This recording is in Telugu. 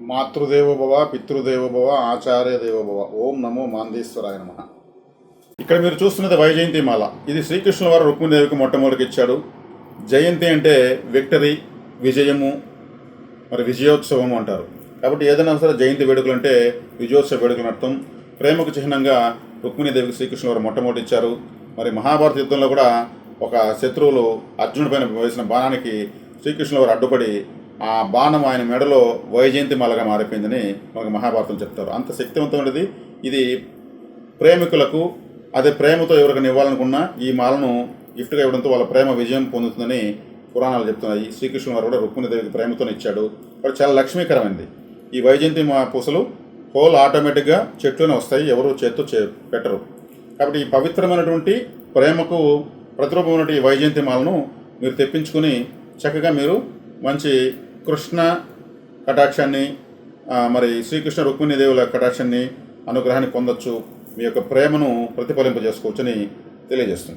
మాతృదేవోభవ పితృదేవోభవ ఆచార్య దేవోభవ ఓం నమో మాందేశ్వరాయ నమ. ఇక్కడ మీరు చూస్తున్నది వైజయంతి మాల. ఇది శ్రీకృష్ణుల వారు రుక్మిణీదేవికి మొట్టమొదటికి ఇచ్చాడు. జయంతి అంటే విక్టరీ విజయము మరి విజయోత్సవము అంటారు. కాబట్టి ఏదైనా సరే జయంతి వేడుకలు అంటే విజయోత్సవ వేడుకలు అర్థం. ప్రేమకు చిహ్నంగా రుక్మిణీదేవికి శ్రీకృష్ణుల వారు మొట్టమొదటి ఇచ్చారు. మరి మహాభారత యుద్ధంలో కూడా ఒక శత్రువులు అర్జునుడిపైన వేసిన బాణానికి శ్రీకృష్ణుల వారు అడ్డుపడి ఆ బాణం ఆయన మెడలో వైజయంతి మాలగా మారిపోయిందని మనకు మహాభారతం చెప్తారు. అంత శక్తివంతమైనది. ఇది ప్రేమికులకు అదే ప్రేమతో ఎవరికైనా ఇవ్వాలనుకున్నా ఈ మాలను గిఫ్ట్గా ఇవ్వడంతో వాళ్ళ ప్రేమ విజయం పొందుతుందని పురాణాలు చెప్తున్నాయి. శ్రీకృష్ణుడు వారు కూడా రుక్మిణీదేవికి ప్రేమతోనే ఇచ్చాడు. అది చాలా లక్ష్మీకరమైనది. ఈ వైజయంతి మా పూసలు హోల్ ఆటోమేటిక్గా చెట్లోనే వస్తాయి. ఎవరు చేత్తో చే పెట్టరు. కాబట్టి ఈ పవిత్రమైనటువంటి ప్రేమకు ప్రతిరూపమైనటువంటి వైజయంతి మాలను మీరు తెప్పించుకుని చక్కగా మీరు మంచి కృష్ణ కటాక్షాన్ని మరి శ్రీకృష్ణ రుక్మిణీదేవుల కటాక్షాన్ని అనుగ్రహాన్ని పొందొచ్చు. మీ యొక్క ప్రేమను ప్రతిఫలింపజేసుకోవచ్చని తెలియజేస్తుంది